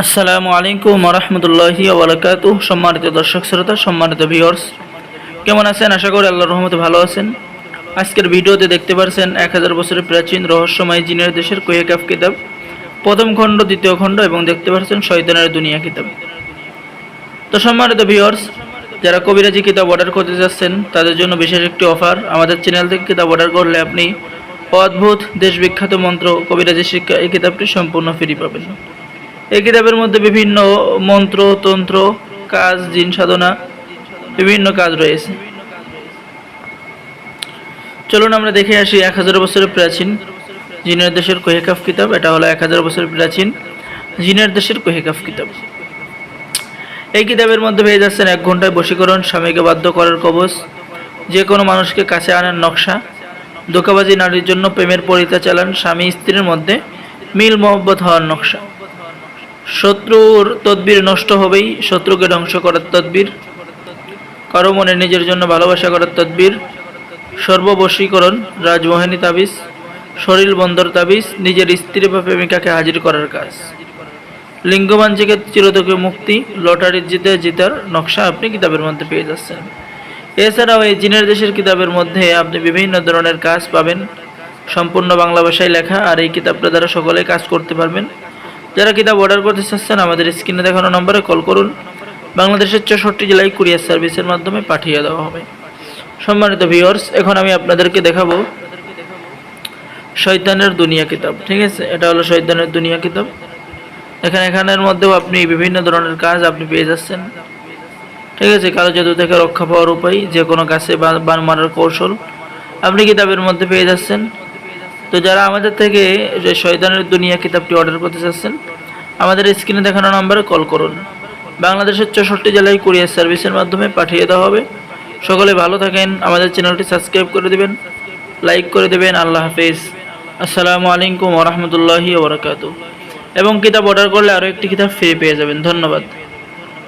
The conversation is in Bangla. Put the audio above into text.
আসসালামু আলাইকুম রহমতুল্লাহি ওবরাকাতু। সম্মানিত দর্শক শ্রোতা, সম্মানিত ভিউয়ার্স কেমন আছেন? আশা করি আল্লাহ রহমতে ভালো আছেন। আজকের ভিডিওতে দেখতে পারছেন এক হাজার বছরের প্রাচীন রহস্যময় জিনের দেশের কোয়েকাফ কিতাব। প্রথম খণ্ড, দ্বিতীয় খণ্ড এবং দেখতে পারছেন শয়তানের দুনিয়া কিতাব। তো সম্মানিত ভিউয়ার্স যারা কবিরাজি কিতাব অর্ডার করতে যাচ্ছেন, তাদের জন্য বিশেষ একটি অফার আমাদের চ্যানেল থেকে কিতাব অর্ডার করলে আপনি অদ্ভুত দেশ বিখ্যাত মন্ত্র কবিরাজি শিক্ষা এই কিতাবটি সম্পূর্ণ ফ্রি পাবেন। এই কিতাবের মধ্যে বিভিন্ন মন্ত্র, তন্ত্র, কাজ, জিন সাধনা, বিভিন্ন কাজ রয়েছে। চলুন আমরা দেখে আসি এক হাজার বছরের প্রাচীন জিনের দেশের কোহেকাফ কিতাব। এটা হলো এক হাজার বছরের প্রাচীন জিনের দেশের কোহেকাফ কিতাব। এই কিতাবের মধ্যে পেয়ে যাচ্ছেন এক ঘন্টায় বশীকরণ, স্বামীকে বাধ্য করার কবচ, যে কোনো মানুষকে কাছে আনার নকশা, ধোকাবাজি নারীর জন্য প্রেমের পরিতা চালান, স্বামী স্ত্রীর মধ্যে মিল মহব্বত হওয়ার নকশা। শত্রুর তদবির নষ্ট হবেই, শত্রুকে ধ্বংস করার তদবির। কারও মনে নিজের জন্য ভালোবাসা করার তদবির। সর্ববশীকরণ, রাজমোহিনী তাবিজ। শরীর বন্দর তাবিজ, নিজের স্ত্রী বা প্রেমিকাকে হাজির করার কাজ। লিঙ্গমাঞ্জিকে চিরতকে মুক্তি, লটারির জিতে জিতার নকশা আপনি কিতাবের মধ্যে পেয়ে যাচ্ছেন। এছাড়াও এই জিনের দেশের কিতাবের মধ্যে আপনি বিভিন্ন ধরনের কাজ পাবেন। সম্পূর্ণ বাংলা ভাষায় লেখা আর এই কিতাবটা দ্বারা সকলে কাজ করতে পারবেন। যারা কিতাব অর্ডার করতে চাচ্ছেন, আমাদের স্ক্রিনে দেখানো নম্বরে কল করুন। বাংলাদেশের চৌষট্টি জেলায় কুরিয়ার সার্ভিসের মাধ্যমে পাঠিয়ে দেওয়া হবে। সম্মানিত ভিওর্স এখন আমি আপনাদেরকে দেখাবো শয়তানের দুনিয়া কিতাব, ঠিক আছে? এটা হলো শয়তানের দুনিয়া কিতাব। এখানে এখানের মধ্যেও আপনি বিভিন্ন ধরনের কাজ আপনি পেয়ে যাচ্ছেন। ঠিক আছে? কালো জাদু থেকে রক্ষা পাওয়ার উপায় যে কোনো কাছে বান মারার কৌশল আপনি কিতাবের মধ্যে পেয়ে যাচ্ছেন। তো যারা আমাদের থেকে যে শয়তানের দুনিয়া কিতাবটি অর্ডার করতে চাচ্ছেন, আমাদের স্ক্রিনে দেখানো নম্বরে কল করুন। বাংলাদেশের চৌষট্টি জেলায় কুরিয়ার সার্ভিসের মাধ্যমে পাঠিয়ে দেওয়া হবে। সকলে ভালো থাকেন, আমাদের চ্যানেলটি সাবস্ক্রাইব করে দেবেন লাইক করে দেবেন, আল্লাহ হাফিজ। আসসালামু আলাইকুম ওরহমতুল্লাহি ওবরাকাতু এবং কিতাব অর্ডার করলে আরও একটি কিতাব ফ্রি পেয়ে যাবেন। ধন্যবাদ।